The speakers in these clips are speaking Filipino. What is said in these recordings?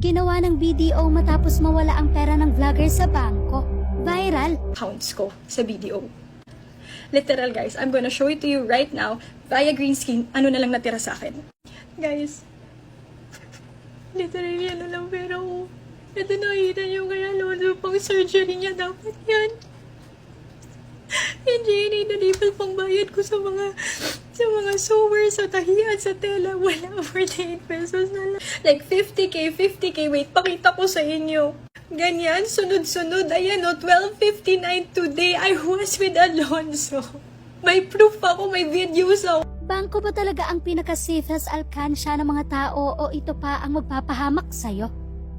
Ginawa ng BDO matapos mawala ang pera ng vlogger sa bangko. Viral. accounts ko sa BDO. Literal guys, I'm gonna show it to you right now via green screen, ano na lang natira sa akin. Guys, literally ano lang pera ko. Ito nakita niyo kaya lolo pang surgery niya dapat yan. Yung Jenny, nalipal pang bayad ko sa mga sewers, sa tahiyan, sa tela. Wala, 48 pesos na lang. Like 50k, 50k. Wait, pakita ko sa inyo. Ganyan, sunod-sunod. Ayan o, 12.59 today. I was with Alonso. May proof ako, may videos ako. Bangko ba talaga ang pinaka-safest alkansya ng mga tao o ito pa ang magpapahamak sa'yo?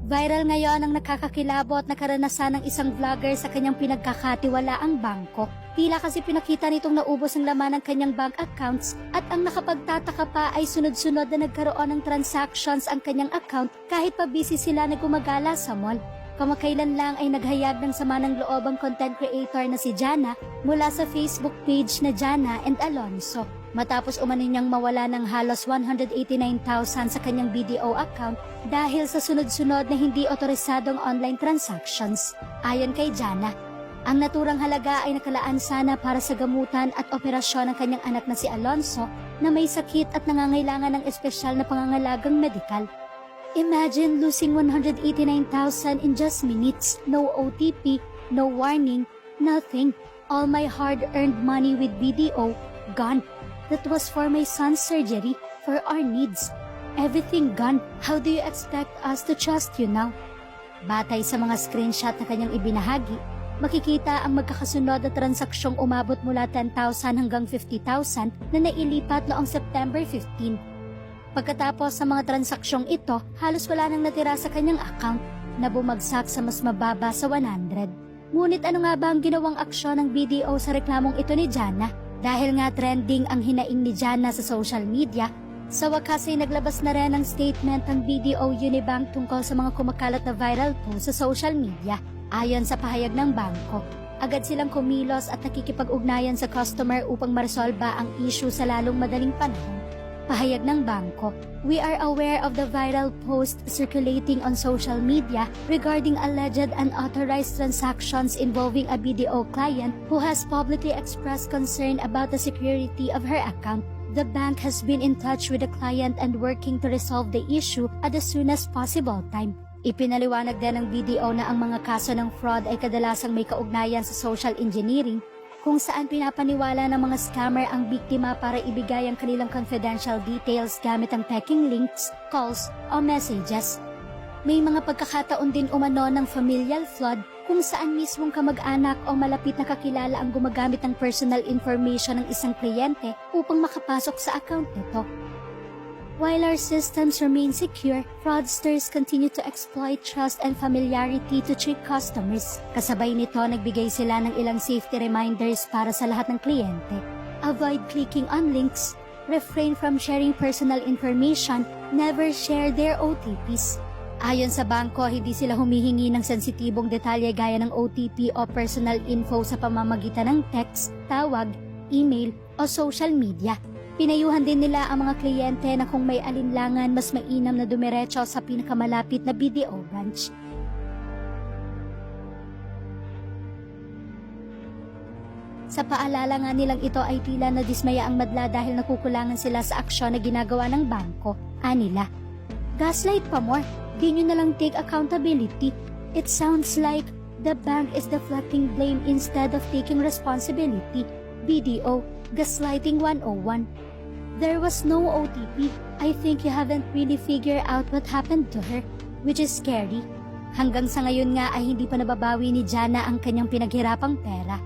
Viral ngayon ang nakakakilabot na karanasan ng isang vlogger sa kanyang pinagkakatiwalaang bangko. Tila kasi pinakita nitong naubos ang laman ng kanyang bank accounts at ang nakapagtataka pa ay sunod-sunod na nagkaroon ng transactions ang kanyang account kahit pa busy sila na gumagala sa mall. Kamakailan lang ay naghayag ng sama ng loob ang content creator na si Jana mula sa Facebook page na Jana and Alonso. Matapos umano niyang mawala ng halos 189,000 sa kanyang BDO account dahil sa sunod-sunod na hindi otorisadong online transactions. Ayon kay Jana, ang naturang halaga ay nakalaan sana para sa gamutan at operasyon ng kanyang anak na si Alonso na may sakit at nangangailangan ng espesyal na pangangalagang medikal. Imagine losing 189,000 in just minutes, no OTP, no warning, nothing. All my hard-earned money with BDO gone. That was for my son's surgery, for our needs. Everything gone. How do you expect us to trust you now? Batay sa mga screenshot na kanyang ibinahagi, makikita ang magkakasunod na transaksyong umabot mula 10,000 hanggang 50,000 na nailipat noong September 15. Pagkatapos sa mga transaksyong ito, halos wala nang natira sa kanyang account na bumagsak sa mas mababa sa 100. Ngunit ano nga ba ang ginawang aksyon ng BDO sa reklamong ito ni Jana? Dahil nga trending ang hinaing ni Jana sa social media, sa wakas ay naglabas na rin ng statement ng BDO Unibank tungkol sa mga kumakalat na viral post sa social media. Ayon sa pahayag ng bangko, agad silang kumilos at nakikipag-ugnayan sa customer upang maresolba ang issue sa lalong madaling panahon. Pahayag ng bangko, We are aware of the viral post circulating on social media regarding alleged unauthorized transactions involving a BDO client who has publicly expressed concern about the security of her account. The bank has been in touch with the client and working to resolve the issue at the soonest possible time. Ipinaliwanag din ng BDO na ang mga kaso ng fraud ay kadalasang may kaugnayan sa social engineering kung saan pinapaniwala ng mga scammer ang biktima para ibigay ang kanilang confidential details gamit ang peking links, calls, o messages. May mga pagkakataon din umano ng familial flood kung saan mismong kamag-anak o malapit na kakilala ang gumagamit ng personal information ng isang kliyente upang makapasok sa account nito. While our systems remain secure, fraudsters continue to exploit trust and familiarity to trick customers. Kasabay nito, nagbigay sila ng ilang safety reminders para sa lahat ng kliyente. Avoid clicking on links, refrain from sharing personal information, never share their OTPs. Ayon sa bangko, hindi sila humihingi ng sensitibong detalye gaya ng OTP o personal info sa pamamagitan ng text, tawag, email o social media. Pinayuhan din nila ang mga kliyente na kung may alinlangan, mas mainam na dumiretso sa pinakamalapit na BDO branch. Sa paalala nga nilang ito ay tila na dismaya ang madla dahil nakukulangan sila sa aksyon na ginagawa ng bangko. Anila, gaslight pa more, di nyo na lang take accountability. It sounds like the bank is deflecting blame instead of taking responsibility. BDO, Gaslighting 101. There was no OTP. I think you haven't really figured out what happened to her, which is scary. Hanggang sa ngayon nga ay hindi pa nababawi ni Jana ang kanyang pinaghirapang pera.